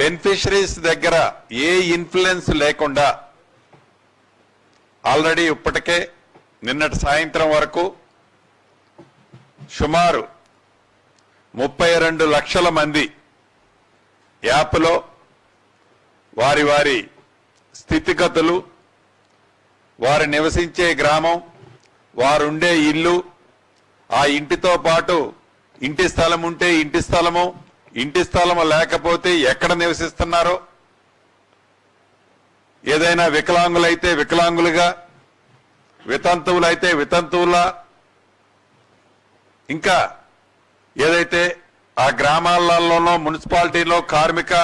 Beneficiaries దగ్గర ఏ influence లేకుండా already ఇప్పటికే నిన్నటి సాయంత్రం వరకు సుమారు ముప్పై రెండు లక్షల మంది యాప్లో వారి వారి స్థితిగతులు వారు నివసించే గ్రామం వారుండే ఇల్లు ఆ ఇంటితో పాటు ఇంటి స్థలం ఉంటే ఇంటి స్థలము ఇంటి స్థలం లేకపోతే ఎక్కడ నివసిస్తున్నారో? ఏదైనా వికలాంగులైతే వికలాంగులుగా వితంతువులైతే వితంతువులా ఇంకా ఏదైతే ఆ గ్రామాలలోనో మున్సిపాలిటీలో కార్మిక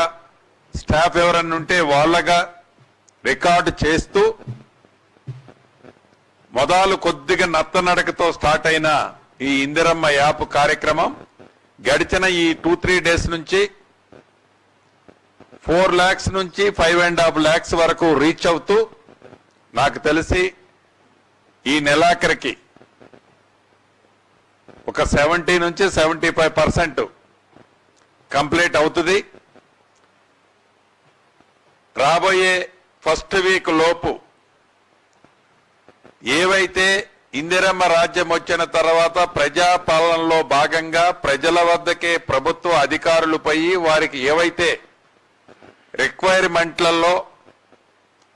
స్టాఫ్ ఎవరన్నా ఉంటే వాళ్ళగా రికార్డు చేస్తూ మొదలు కొద్దిగా నత్తనడకతో స్టార్ట్ అయిన ఈ ఇందిరమ్మ యాప్ కార్యక్రమం గడిచిన ఈ టూ త్రీ డేస్ నుంచి ఫోర్ ల్యాక్స్ నుంచి ఫైవ్ అండ్ హాఫ్ ల్యాక్స్ వరకు రీచ్ అవుతూ నాకు తెలిసి ఈ నెలాఖరికి ఒక సెవెంటీ నుంచి సెవెంటీ ఫైవ్ పర్సెంట్ కంప్లీట్ అవుతుంది. రాబోయే ఫస్ట్ వీక్ లోపు ఏవైతే ఇందిరమ్మ రాజ్యం వచ్చిన తర్వాత ప్రజాపాలనలో భాగంగా ప్రజల వద్దకే ప్రభుత్వ అధికారులు పోయి వారికి ఏవైతే రిక్వైర్మెంట్లలో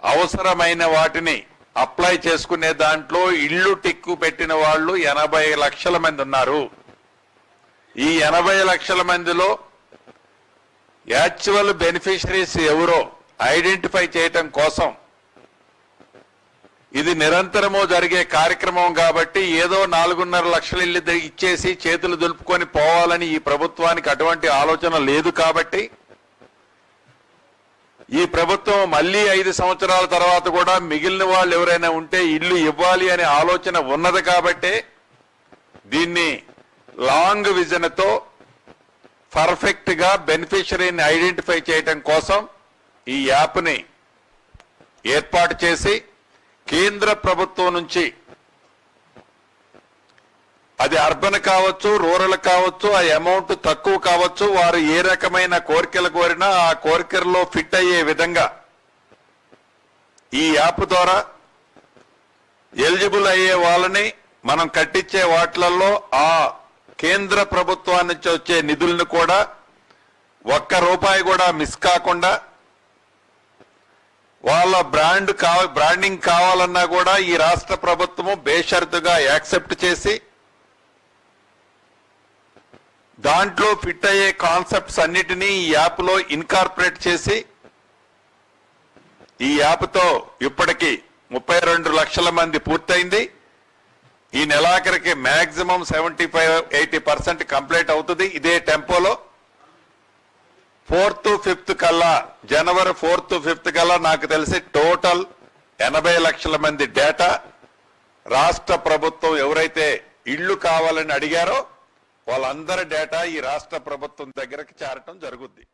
అవసరమైన వాటిని అప్లై చేసుకునే దాంట్లో ఇళ్ళు టిక్కు పెట్టిన వాళ్ళు ఎనభై లక్షల మంది ఉన్నారు. ఈ ఎనభై లక్షల మందిలో యాక్చువల్ బెనిఫిషరీస్ ఎవరో ఐడెంటిఫై చేయటం కోసం ఇది నిరంతరము జరిగే కార్యక్రమం కాబట్టి ఏదో నాలుగున్నర లక్షల ఇల్లు ఇచ్చేసి చేతులు దులుపుకొని పోవాలని ఈ ప్రభుత్వానికి అటువంటి ఆలోచన లేదు కాబట్టి ఈ ప్రభుత్వం మళ్ళీ ఐదు సంవత్సరాల తర్వాత కూడా మిగిలిన వాళ్ళు ఎవరైనా ఉంటే ఇల్లు ఇవ్వాలి అనే ఆలోచన ఉన్నది కాబట్టే దీన్ని లాంగ్ విజన్తో పర్ఫెక్ట్గా బెనిఫిషరీని ఐడెంటిఫై చేయటం కోసం ఈ యాప్ని ఏర్పాటు చేసి కేంద్ర ప్రభుత్వం నుంచి. అది అర్బన్ కావచ్చు రూరల్ కావచ్చు ఆ అమౌంట్ తక్కువ కావచ్చు వారు ఏ రకమైన కోరికలు కోరినా ఆ కోరికల్లో ఫిట్ అయ్యే విధంగా ఈ యాప్ ద్వారా ఎలిజిబుల్ అయ్యే వాళ్ళని మనం కట్టించే వాటిలలో ఆ కేంద్ర ప్రభుత్వానికి వచ్చే నిధులను కూడా ఒక్క రూపాయి కూడా మిస్ కాకుండా వాళ్ళ బ్రాండ్ కా బ్రాండింగ్ కావాలన్నా కూడా ఈ రాష్ట్ర ప్రభుత్వము బేషరతుగా యాక్సెప్ట్ చేసి దాంట్లో ఫిట్ అయ్యే కాన్సెప్ట్స్ అన్నిటినీ ఈ యాప్లో ఇన్కార్పొరేట్ చేసి ఈ యాప్తో ఇప్పటికి ముప్పై రెండు లక్షల మంది పూర్తయింది. ఈ నెలాఖరికి maximum seventy five eighty percent complete అవుతుంది. ఇదే టెంపోలో ఫోర్త్ ఫిఫ్త్ కల్లా జనవరి ఫోర్త్ ఫిఫ్త్ కల్లా నాకు తెలిసి టోటల్ ఎనభై లక్షల మంది డేటా. రాష్ట్ర ప్రభుత్వం ఎవరైతే ఇళ్ళు కావాలని అడిగారో వాళ్ళందరి డేటా ఈ రాష్ట్ర ప్రభుత్వం దగ్గరకు చేరటం జరుగుద్ది.